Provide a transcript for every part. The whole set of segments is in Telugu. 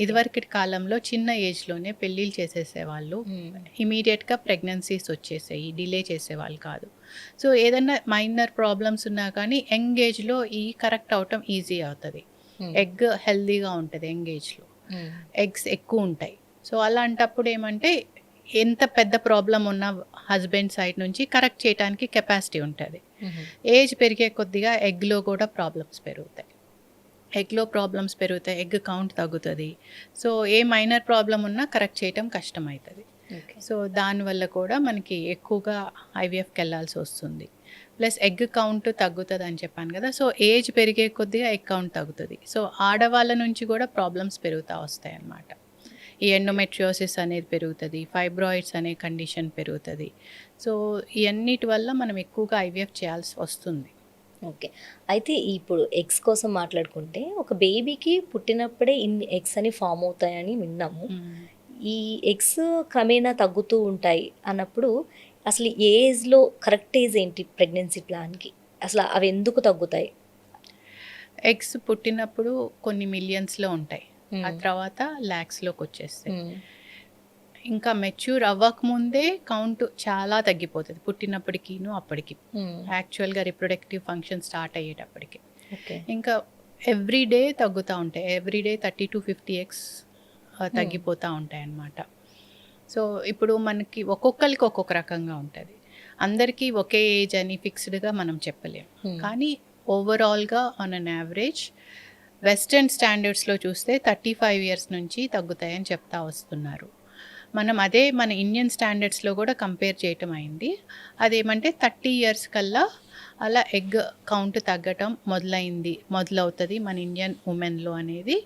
ఇదివరకటి కాలంలో చిన్న ఏజ్లోనే పెళ్ళిళ్ళు చేసేసేవాళ్ళు. ఇమీడియట్గా ప్రెగ్నెన్సీస్ వచ్చేసాయి డిలే చేసేవాళ్ళు కాదు. సో ఏదన్నా మైనర్ ప్రాబ్లమ్స్ ఉన్నా కానీ యంగ్ ఏజ్లో ఈ కరెక్ట్ అవటం ఈజీ అవుతుంది. ఎగ్ హెల్దీగా ఉంటుంది యంగ్ ఏజ్లో ఎగ్స్ ఎక్కువ ఉంటాయి. సో అలాంటప్పుడు ఏమంటే ఎంత పెద్ద ప్రాబ్లం ఉన్న హస్బెండ్ సైడ్ నుంచి కరెక్ట్ చేయడానికి కెపాసిటీ ఉంటుంది. ఏజ్ పెరిగే కొద్దిగా ఎగ్లో కూడా ప్రాబ్లమ్స్ పెరుగుతాయి. ఎగ్లో ప్రాబ్లమ్స్ పెరుగుతాయి ఎగ్ కౌంట్ తగ్గుతుంది. సో ఏ మైనర్ ప్రాబ్లం ఉన్నా కరెక్ట్ చేయటం కష్టమవుతుంది సో దానివల్ల కూడా మనకి ఎక్కువగా ఐవీఎఫ్కి వెళ్ళాల్సి వస్తుంది. ప్లస్ ఎగ్ కౌంట్ తగ్గుతుంది అని చెప్పాను కదా సో ఏజ్ పెరిగే కొద్దిగా ఎగ్ కౌంట్ తగ్గుతుంది. సో ఆడవాళ్ళ నుంచి కూడా ప్రాబ్లమ్స్ పెరుగుతూ వస్తాయి అన్నమాట ఈ ఎండోమెట్రియోసిస్ అనేది పెరుగుతుంది ఫైబ్రాయిడ్స్ అనే కండిషన్ పెరుగుతుంది. సో ఇవన్నిటి వల్ల మనం ఎక్కువగా ఐవీఎఫ్ చేయాల్సి వస్తుంది. ఓకే. అయితే ఇప్పుడు ఎగ్స్ కోసం మాట్లాడుకుంటే ఒక బేబీకి పుట్టినప్పుడే ఇన్ని ఎగ్స్ అని ఫామ్ అవుతాయని విన్నాము. ఈ ఎగ్స్ క్రమేణా తగ్గుతూ ఉంటాయి అన్నప్పుడు అసలు ఏ ఏజ్లో కరెక్ట్ ఏజ్ ఏంటి ప్రెగ్నెన్సీ ప్లాన్కి? అసలు అవి ఎందుకు తగ్గుతాయి? ఎగ్స్ పుట్టినప్పుడు కొన్ని మిలియన్స్లో ఉంటాయి. ఆ తర్వాత ల్యాక్స్లోకి వచ్చేస్తాయి. ఇంకా మెచ్యూర్ అవ్వకముందే కౌంట్ చాలా తగ్గిపోతుంది. పుట్టినప్పటికీను అప్పటికి. యాక్చువల్గా రిప్రొడక్టివ్ ఫంక్షన్ స్టార్ట్ అయ్యేటప్పటికి. ఇంకా ఎవ్రీ డే తగ్గుతూ ఉంటాయి. Every day thirty to fifty eggs తగ్గిపోతూ ఉంటాయి అన్నమాట సో ఇప్పుడు మనకి ఒక్కొక్కరికి ఒక్కొక్క రకంగా ఉంటుంది. అందరికీ ఒకే ఏజ్ అని ఫిక్స్డ్గా మనం చెప్పలేం. కానీ ఓవరాల్గా ఆన్ అన్ యావరేజ్ వెస్టర్న్ స్టాండర్డ్స్లో చూస్తే థర్టీ ఫైవ్ ఇయర్స్ నుంచి తగ్గుతాయని చెప్తా వస్తున్నారు. మనం అదే మన ఇండియన్ స్టాండర్డ్స్లో కూడా కంపేర్ చేయటం అయింది. అదేమంటే థర్టీ ఇయర్స్ కల్లా అలా ఎగ్ కౌంట్ తగ్గటం మొదలైంది మొదలవుతుంది మన ఇండియన్ ఉమెన్లో అనేది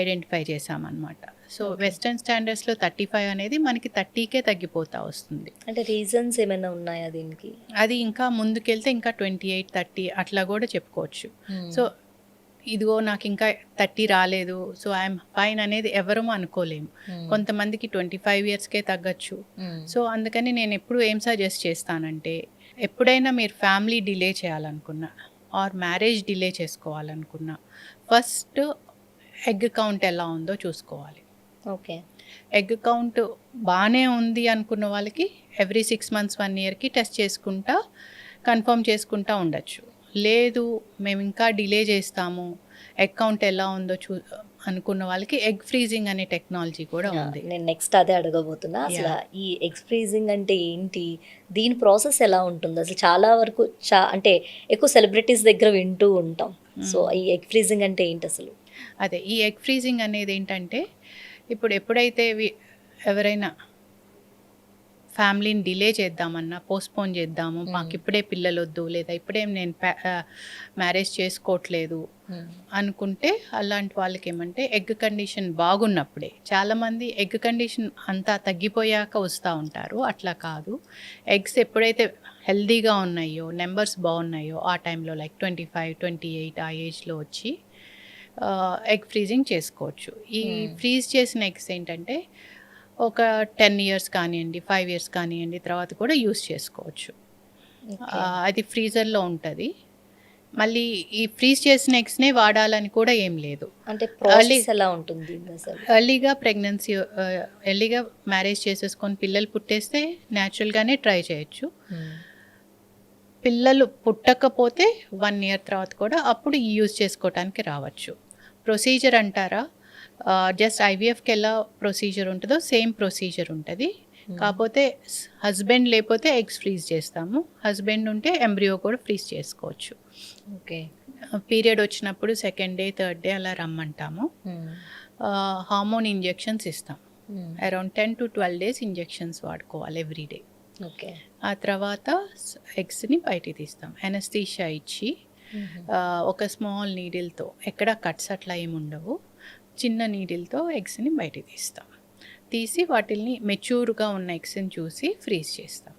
ఐడెంటిఫై చేసామన్నమాట సో వెస్టర్న్ స్టాండర్డ్స్లో థర్టీ ఫైవ్ అనేది మనకి థర్టీకే తగ్గిపోతా వస్తుంది. అంటే రీజన్స్ ఏమైనా ఉన్నాయా దీనికి? అది ఇంకా ముందుకెళ్తే ఇంకా ట్వంటీ ఎయిట్ థర్టీ అట్లా కూడా చెప్పుకోవచ్చు. సో ఇదిగో నాకు ఇంకా థర్టీ రాలేదు సో ఐఎమ్ ఫైన్ అనేది ఎవరూ అనుకోలేము కొంతమందికి ట్వంటీ ఫైవ్ ఇయర్స్కే తగ్గచ్చు. సో అందుకని నేను ఎప్పుడు ఏం సజెస్ట్ చేస్తానంటే ఎప్పుడైనా మీరు ఫ్యామిలీ డిలే చేయాలనుకున్నా ఆర్ మ్యారేజ్ డిలే చేసుకోవాలనుకున్నా ఫస్ట్ ఎగ్ కౌంట్ ఎలా ఉందో చూసుకోవాలి. ఓకే. ఎగ్ కౌంట్ బాగానే ఉంది అనుకున్న వాళ్ళకి ఎవ్రీ సిక్స్ మంత్స్ వన్ ఇయర్కి టెస్ట్ చేసుకుంటా కన్ఫర్మ్ చేసుకుంటా ఉండొచ్చు. లేదు మేము ఇంకా డిలే చేస్తాము. ఎగ్ కౌంట్ ఎలా ఉందో చూ అనుకున్న వాళ్ళకి ఎగ్ ఫ్రీజింగ్ అనే టెక్నాలజీ కూడా ఉంది. నేను నెక్స్ట్ అదే అడగబోతున్నా. అసలు ఈ ఎగ్ ఫ్రీజింగ్ అంటే ఏంటి? దీని ప్రాసెస్ ఎలా ఉంటుంది? అసలు చాలా వరకు చా అంటే ఎక్కువ సెలబ్రిటీస్ దగ్గర వింటూ ఉంటాం. సో ఈ ఎగ్ ఫ్రీజింగ్ అంటే ఏంటి అసలు? అదే ఈ ఎగ్ ఫ్రీజింగ్ అనేది ఏంటంటే ఇప్పుడు ఎప్పుడైతే వి- ఎవరైనా ఫ్యామిలీని డిలే చేద్దామన్నా పోస్ట్పోన్ చేద్దాము. మాకు ఇప్పుడే పిల్లలు వద్దు లేదా ఇప్పుడే నేను మ్యారేజ్ చేసుకోవట్లేదు అనుకుంటే అలాంటి వాళ్ళకి ఏమంటే ఎగ్ కండిషన్ బాగున్నప్పుడే. చాలామంది ఎగ్ కండిషన్ అంతా తగ్గిపోయాక వస్తూ ఉంటారు. అట్లా కాదు. ఎగ్స్ ఎప్పుడైతే హెల్దీగా ఉన్నాయో నెంబర్స్ బాగున్నాయో ఆ టైంలో like twenty five twenty eight ఆ ఏజ్లో వచ్చి ఎగ్ ఫ్రీజింగ్ చేసుకోవచ్చు. ఈ ఫ్రీజ్ చేసిన ఎగ్స్ ఏంటంటే ఒక టెన్ ఇయర్స్ కానివ్వండి ఫైవ్ ఇయర్స్ కానివ్వండి తర్వాత కూడా యూస్ చేసుకోవచ్చు. అది ఫ్రీజర్లో ఉంటుంది. మళ్ళీ ఈ ఫ్రీజ్ చేసిన ఎగ్స్నే వాడాలని కూడా ఏం లేదు. అంటే ఎలా ఉంటుంది ఎర్లీగా ప్రెగ్నెన్సీ ఎర్లీగా మ్యారేజ్ చేసేసుకొని పిల్లలు పుట్టేస్తే న్యాచురల్గానే ట్రై చేయొచ్చు. పిల్లలు పుట్టకపోతే వన్ ఇయర్ తర్వాత కూడా అప్పుడు యూజ్ చేసుకోవటానికి రావచ్చు. ప్రొసీజర్ అంటారా? జస్ట్ ఐవీఎఫ్కి ఎలా ప్రొసీజర్ ఉంటుందో సేమ్ ప్రొసీజర్ ఉంటుంది. కాకపోతే హస్బెండ్ లేకపోతే ఎగ్స్ ఫ్రీజ్ చేస్తాము. హస్బెండ్ ఉంటే ఎంబ్రియో కూడా ఫ్రీజ్ చేసుకోవచ్చు. ఓకే. పీరియడ్ వచ్చినప్పుడు సెకండ్ డే థర్డ్ డే అలా రమ్మంటాము. హార్మోన్ ఇంజెక్షన్స్ ఇస్తాం. Around ten to twelve days injections వాడుకోవాలి ఎవ్రీ డే ఓకే. ఆ తర్వాత ఎగ్స్ని బయటికి తీస్తాం. ఎనస్థీషియా ఇచ్చి ఆ, ఒక స్మాల్ నీడిల్తో ఎక్కడ కట్స్ అట్లా ఏమి ఉండవు. చిన్న నీడిల్తో ఎగ్స్ని బయట తీస్తాం. తీసి వాటిల్ని మెచ్యూర్గా ఉన్న ఎగ్స్ని చూసి ఫ్రీజ్ చేస్తాం.